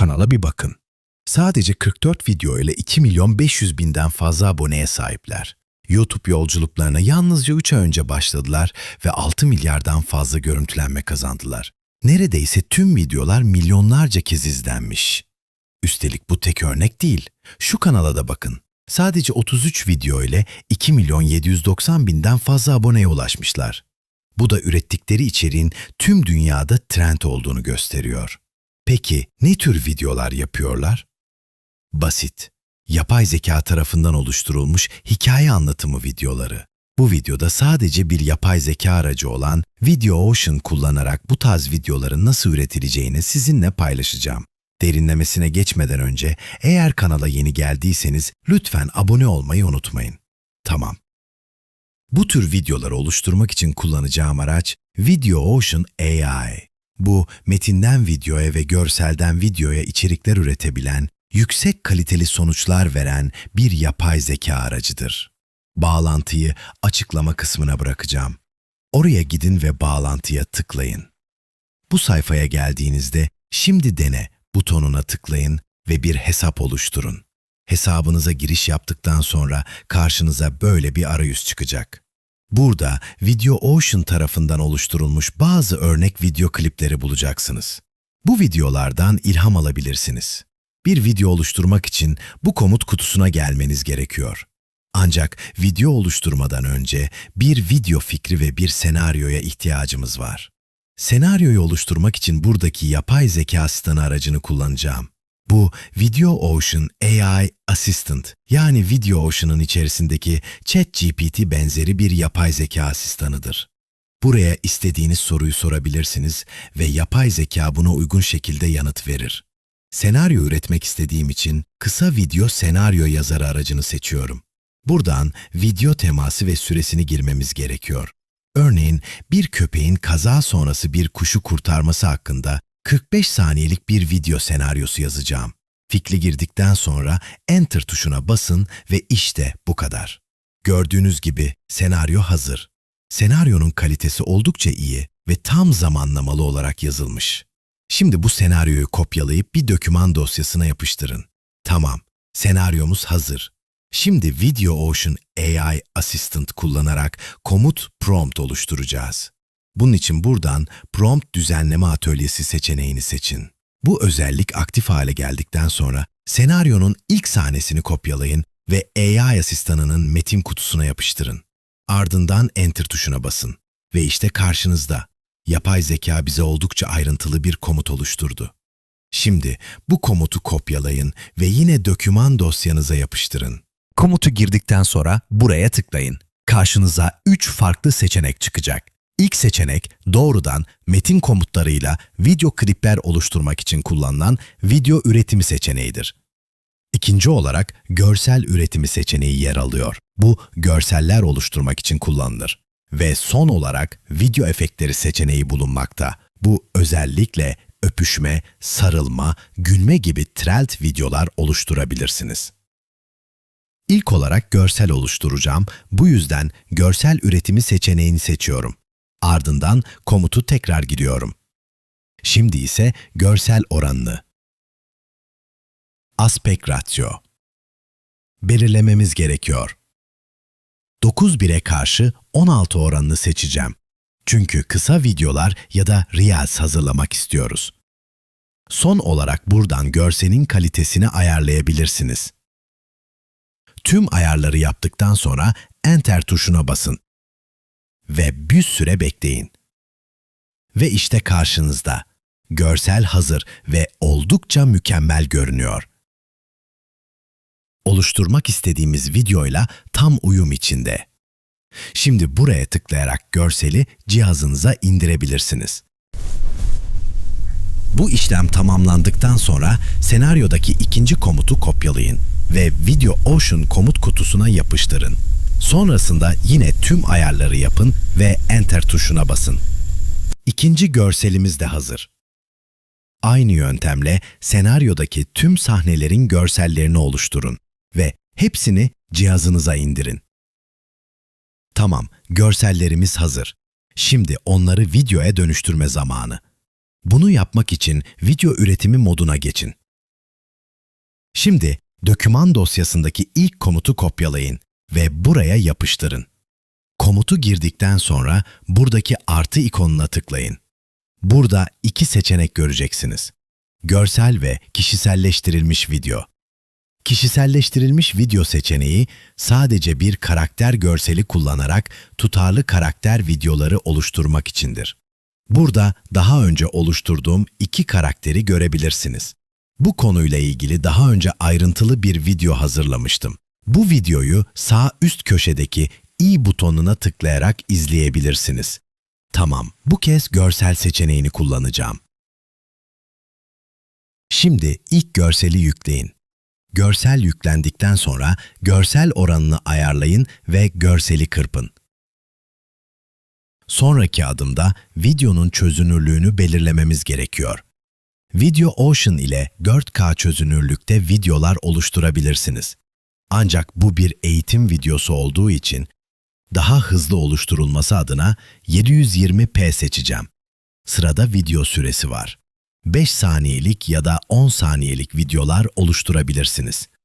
kanala bir bakın. Sadece 44 video ile 2 milyon 500 binden fazla aboneye sahipler. YouTube yolculuklarına yalnızca 3 ay önce başladılar ve 6 milyardan fazla görüntülenme kazandılar. Neredeyse tüm videolar milyonlarca kez izlenmiş. Üstelik bu tek örnek değil. Şu kanala da bakın. Sadece 33 video ile 2 milyon 790 binden fazla aboneye ulaşmışlar. Bu da ürettikleri içeriğin tüm dünyada trend olduğunu gösteriyor. Peki ne tür videolar yapıyorlar? Basit. Yapay zeka tarafından oluşturulmuş hikaye anlatımı videoları. Bu videoda sadece bir yapay zeka aracı olan Video Ocean kullanarak bu tarz videoların nasıl üretileceğini sizinle paylaşacağım. Derinlemesine geçmeden önce eğer kanala yeni geldiyseniz lütfen abone olmayı unutmayın. Tamam. Bu tür videoları oluşturmak için kullanacağım araç Video Ocean AI. Bu metinden videoya ve görselden videoya içerikler üretebilen, yüksek kaliteli sonuçlar veren bir yapay zeka aracıdır. Bağlantıyı açıklama kısmına bırakacağım. Oraya gidin ve bağlantıya tıklayın. Bu sayfaya geldiğinizde Şimdi dene butonuna tıklayın ve bir hesap oluşturun. Hesabınıza giriş yaptıktan sonra karşınıza böyle bir arayüz çıkacak. Burada Video Ocean tarafından oluşturulmuş bazı örnek video klipleri bulacaksınız. Bu videolardan ilham alabilirsiniz. Bir video oluşturmak için bu komut kutusuna gelmeniz gerekiyor. Ancak video oluşturmadan önce bir video fikri ve bir senaryoya ihtiyacımız var. Senaryoyu oluşturmak için buradaki yapay zeka asistanı aracını kullanacağım. Bu Video Ocean AI Assistant yani Video Ocean'ın içerisindeki ChatGPT benzeri bir yapay zeka asistanıdır. Buraya istediğiniz soruyu sorabilirsiniz ve yapay zeka buna uygun şekilde yanıt verir. Senaryo üretmek istediğim için kısa video senaryo yazarı aracını seçiyorum. Buradan video teması ve süresini girmemiz gerekiyor. Örneğin bir köpeğin kaza sonrası bir kuşu kurtarması hakkında 45 saniyelik bir video senaryosu yazacağım. Fikri girdikten sonra Enter tuşuna basın ve işte bu kadar. Gördüğünüz gibi senaryo hazır. Senaryonun kalitesi oldukça iyi ve tam zamanlamalı olarak yazılmış. Şimdi bu senaryoyu kopyalayıp bir doküman dosyasına yapıştırın. Tamam, senaryomuz hazır. Şimdi Video Ocean AI Assistant kullanarak komut prompt oluşturacağız. Bunun için buradan prompt düzenleme atölyesi seçeneğini seçin. Bu özellik aktif hale geldikten sonra senaryonun ilk sahnesini kopyalayın ve AI asistanının metin kutusuna yapıştırın. Ardından Enter tuşuna basın. Ve işte karşınızda. Yapay zeka bize oldukça ayrıntılı bir komut oluşturdu. Şimdi bu komutu kopyalayın ve yine doküman dosyanıza yapıştırın. Komutu girdikten sonra buraya tıklayın. Karşınıza 3 farklı seçenek çıkacak. İlk seçenek doğrudan metin komutlarıyla video klipler oluşturmak için kullanılan video üretimi seçeneğidir. İkinci olarak görsel üretimi seçeneği yer alıyor. Bu görseller oluşturmak için kullanılır. Ve son olarak video efektleri seçeneği bulunmakta. Bu özellikle öpüşme, sarılma, gülme gibi trend videolar oluşturabilirsiniz. İlk olarak görsel oluşturacağım. Bu yüzden görsel üretimi seçeneğini seçiyorum. Ardından komutu tekrar giriyorum. Şimdi ise görsel oranını. Aspect ratio. Belirlememiz gerekiyor. 9.1'e karşı 16 oranını seçeceğim. Çünkü kısa videolar ya da Reels hazırlamak istiyoruz. Son olarak buradan görselin kalitesini ayarlayabilirsiniz. Tüm ayarları yaptıktan sonra Enter tuşuna basın ve bir süre bekleyin. Ve işte karşınızda. Görsel hazır ve oldukça mükemmel görünüyor. Oluşturmak istediğimiz videoyla tam uyum içinde. Şimdi buraya tıklayarak görseli cihazınıza indirebilirsiniz. Bu işlem tamamlandıktan sonra senaryodaki ikinci komutu kopyalayın ve Video Ocean komut kutusuna yapıştırın. Sonrasında yine tüm ayarları yapın ve Enter tuşuna basın. İkinci görselimiz de hazır. Aynı yöntemle senaryodaki tüm sahnelerin görsellerini oluşturun ve hepsini cihazınıza indirin. Tamam, görsellerimiz hazır. Şimdi onları videoya dönüştürme zamanı. Bunu yapmak için video üretimi moduna geçin. Şimdi döküman dosyasındaki ilk komutu kopyalayın ve buraya yapıştırın. Komutu girdikten sonra buradaki artı ikonuna tıklayın. Burada iki seçenek göreceksiniz. Görsel ve kişiselleştirilmiş video. Kişiselleştirilmiş video seçeneği sadece bir karakter görseli kullanarak tutarlı karakter videoları oluşturmak içindir. Burada daha önce oluşturduğum iki karakteri görebilirsiniz. Bu konuyla ilgili daha önce ayrıntılı bir video hazırlamıştım. Bu videoyu sağ üst köşedeki i butonuna tıklayarak izleyebilirsiniz. Tamam, bu kez görsel seçeneğini kullanacağım. Şimdi ilk görseli yükleyin. Görsel yüklendikten sonra görsel oranını ayarlayın ve görseli kırpın. Sonraki adımda videonun çözünürlüğünü belirlememiz gerekiyor. Video Ocean ile 4K çözünürlükte videolar oluşturabilirsiniz. Ancak bu bir eğitim videosu olduğu için daha hızlı oluşturulması adına 720p seçeceğim. Sırada video süresi var. 5 saniyelik ya da 10 saniyelik videolar oluşturabilirsiniz.